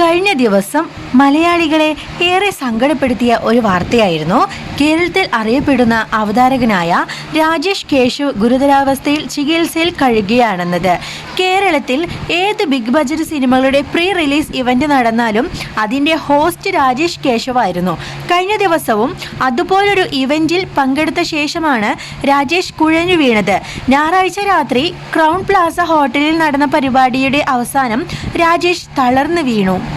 കഴിഞ്ഞ ദിവസം മലയാളികളെ ഏറെ സങ്കടപ്പെടുത്തിയ ഒരു വാർത്തയായിരുന്നു. കേരളത്തിൽ അറിയപ്പെടുന്ന അവതാരകനായ രാജേഷ് കേശു ഗുരുതരാവസ്ഥയിൽ ചികിത്സയിൽ കഴിയുകയാണെന്നത്. കേരളത്തിൽ ഏത് ബിഗ് ബജറ്റ് സിനിമകളുടെ പ്രീ റിലീസ് ഇവന്റ് നടന്നാലും അതിന്റെ ഹോസ്റ്റ് രാജേഷ് കേശവായിരുന്നു. കഴിഞ്ഞ ദിവസവും അതുപോലൊരു ഇവന്റിൽ പങ്കെടുത്ത ശേഷമാണ് രാജേഷ് കുഴഞ്ഞു വീണത്. ഞായറാഴ്ച രാത്രി ക്രൗൺ പ്ലാസ ഹോട്ടലിൽ നടന്ന പരിപാടിയുടെ അവസാനം രാജേഷ് തളർന്നു വീണു.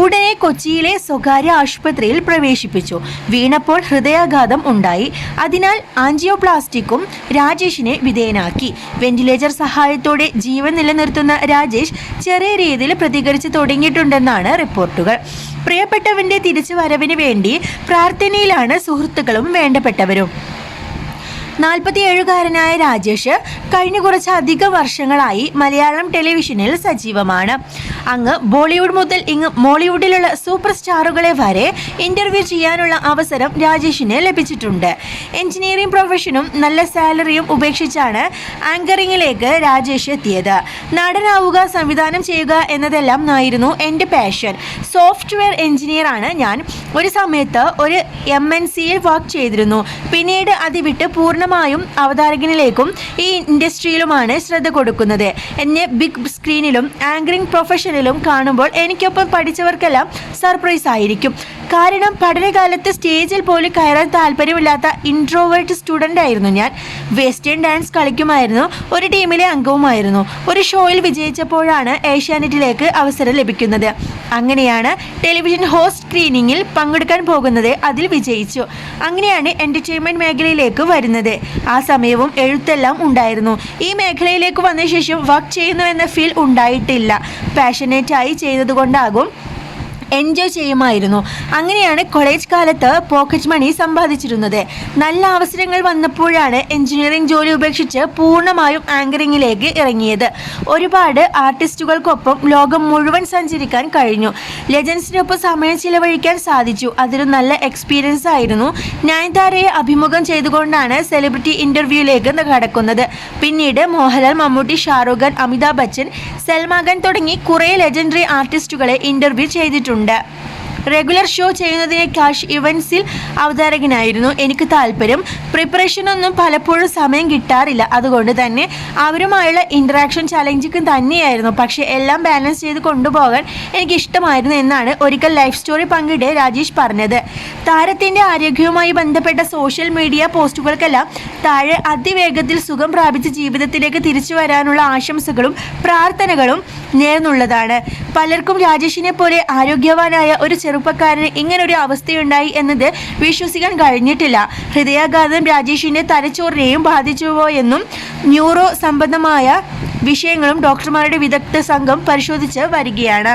ഉടനെ കൊച്ചിയിലെ സ്വകാര്യ ആശുപത്രിയിൽ പ്രവേശിപ്പിച്ചു. വീണപ്പോൾ ഹൃദയാഘാതം ഉണ്ടായി. അതിനാൽ ആൻജിയോപ്ലാസ്റ്റിക്കും രാജേഷിനെ വിധേയനാക്കി. വെന്റിലേറ്റർ സഹായത്തോടെ ജീവൻ നിലനിർത്തുന്ന രാജേഷ് ചെറിയ രീതിയിൽ പ്രതികരിച്ചു തുടങ്ങിയിട്ടുണ്ടെന്നാണ് റിപ്പോർട്ടുകൾ. പ്രിയപ്പെട്ടവന്റെ തിരിച്ചു വരവിന് വേണ്ടി പ്രാർത്ഥനയിലാണ് സുഹൃത്തുക്കളും വേണ്ടപ്പെട്ടവരും. നാൽപ്പത്തിയേഴുകാരനായ രാജേഷ് കഴിഞ്ഞ കുറച്ച് അധിക വർഷങ്ങളായി മലയാളം ടെലിവിഷനിൽ സജീവമാണ്. അങ്ങ് ബോളിവുഡ് മുതൽ ഇങ്ങ് മോളിവുഡിലുള്ള സൂപ്പർ സ്റ്റാറുകളെ വരെ ഇന്റർവ്യൂ ചെയ്യാനുള്ള അവസരം രാജേഷിന് ലഭിച്ചിട്ടുണ്ട്. എഞ്ചിനീയറിംഗ് പ്രൊഫഷനും നല്ല സാലറിയും ഉപേക്ഷിച്ചാണ് ആങ്കറിങ്ങിലേക്ക് രാജേഷ് എത്തിയത്. നടനാവുക സംവിധാനം ചെയ്യുക എന്നതെല്ലാം ആയിരുന്നു എന്റെ പാഷൻ. സോഫ്റ്റ്വെയർ എഞ്ചിനീയർ ആണ് ഞാൻ. ഒരു സമയത്ത് ഒരു എം എൻ സിയിൽ വർക്ക് ചെയ്തിരുന്നു. പിന്നീട് അത് വിട്ട് പൂർണമായും അവതാരകനിലേക്കും ഈ ഇൻഡസ്ട്രിയിലുമാണ് ശ്രദ്ധ കൊടുക്കുന്നത്. എന്നെ ബിഗ് സ്ക്രീനിലും ആങ്കറിംഗ് പ്രൊഫഷനിലും കാണുമ്പോൾ എനിക്കൊപ്പം പഠിച്ചവർക്കെല്ലാം സർപ്രൈസ് ആയിരിക്കും കാരണം പഠനകാലത്ത് സ്റ്റേജിൽ പോലും കയറാൻ താല്പര്യമില്ലാത്ത ഇൻട്രോവേർട്ട് സ്റ്റുഡന്റ് ആയിരുന്നു ഞാൻ. വെസ്റ്റേൺ ഡാൻസ് കളിക്കുമായിരുന്നു. ഒരു ടീമിലെ അംഗവുമായിരുന്നു. ഒരു ഷോയിൽ വിജയിച്ചപ്പോഴാണ് ഏഷ്യാനെറ്റിലേക്ക് അവസരം ലഭിക്കുന്നത്. അങ്ങനെയാണ് ടെലിവിഷൻ ഹോസ്റ്റ് സ്ക്രീനിങ്ങിൽ പങ്കെടുക്കാൻ പോകുന്നത്. അതിൽ വിജയിച്ചു. അങ്ങനെയാണ് എന്റർടൈൻമെന്റ് മേഖലയിലേക്ക് വരുന്നത്. ആ സമയവും എഴുത്തെല്ലാം ഉണ്ടായിരുന്നു. ഈ മേഖലയിലേക്ക് വന്ന ശേഷം വർക്ക് ചെയ്യുന്നു എന്ന ഫീൽ ഉണ്ടായിട്ടില്ല. പാഷനേറ്റായി ചെയ്തതുകൊണ്ടാകും എൻജോയ് ചെയ്യുമായിരുന്നു. അങ്ങനെയാണ് കോളേജ് കാലത്ത് പോക്കറ്റ് മണി സമ്പാദിച്ചിരുന്നത്. നല്ല അവസരങ്ങൾ വന്നപ്പോഴാണ് എഞ്ചിനീയറിംഗ് ജോലി ഉപേക്ഷിച്ച് പൂർണമായും ആങ്കറിങ്ങിലേക്ക് ഇറങ്ങിയത്. ഒരുപാട് ആർട്ടിസ്റ്റുകൾക്കൊപ്പം ലോകം മുഴുവൻ സഞ്ചരിക്കാൻ കഴിഞ്ഞു. ലെജൻസിനൊപ്പം സമയം ചിലവഴിക്കാൻ സാധിച്ചു. അതൊരു നല്ല എക്സ്പീരിയൻസ് ആയിരുന്നു. നയൻതാരയെ അഭിമുഖം ചെയ്തുകൊണ്ടാണ് സെലിബ്രിറ്റി ഇന്റർവ്യൂയിലേക്ക് കടക്കുന്നത്. പിന്നീട് മോഹൻലാൽ മമ്മൂട്ടി ഷാറുഖ് ഖാൻ അമിതാഭ് ബച്ചൻ സൽമാൻ തുടങ്ങി കുറേ ലെജൻഡറി ആർട്ടിസ്റ്റുകളെ ഇന്റർവ്യൂ ചെയ്തിട്ടുണ്ട്. ഉണ്ട് റെഗുലർ ഷോ ചെയ്യുന്നതിനേക്കാൾ ഇവൻസിൽ അവതാരകനായിരുന്നു. എനിക്ക് താല്പര്യം. പ്രിപ്പറേഷനൊന്നും പലപ്പോഴും സമയം കിട്ടാറില്ല. അതുകൊണ്ട് തന്നെ അവരുമായുള്ള ഇൻട്രാക്ഷൻ ചലഞ്ചിക്കും തന്നെയായിരുന്നു. പക്ഷേ എല്ലാം ബാലൻസ് ചെയ്ത് കൊണ്ടുപോകാൻ എനിക്ക് ഇഷ്ടമായിരുന്നു എന്നാണ് ഒരിക്കൽ ലൈഫ് സ്റ്റോറി പങ്കിടെ രാജേഷ് പറഞ്ഞത്. താരത്തിന്റെ ആരോഗ്യവുമായി ബന്ധപ്പെട്ട സോഷ്യൽ മീഡിയ പോസ്റ്റുകൾക്കെല്ലാം താഴെ അതിവേഗത്തിൽ സുഖം പ്രാപിച്ച് ജീവിതത്തിലേക്ക് തിരിച്ചു വരാനുള്ള ആശംസകളും പ്രാർത്ഥനകളും നേർന്നുള്ളതാണ്. പലർക്കും രാജേഷിനെ പോലെ ആരോഗ്യവാനായ ഒരു ചെറുപ്പക്കാരന് ഇങ്ങനൊരു അവസ്ഥയുണ്ടായി എന്നത് വിശ്വസിക്കാൻ കഴിഞ്ഞിട്ടില്ല. ഹൃദയാഘാതം രാജേഷിന്റെ തലച്ചോറിനെയും ബാധിച്ചുവോ എന്നും ന്യൂറോ സംബന്ധമായ വിഷയങ്ങളും ഡോക്ടർമാരുടെ വിദഗ്ധ സംഘം പരിശോധിച്ച് വരികയാണ്.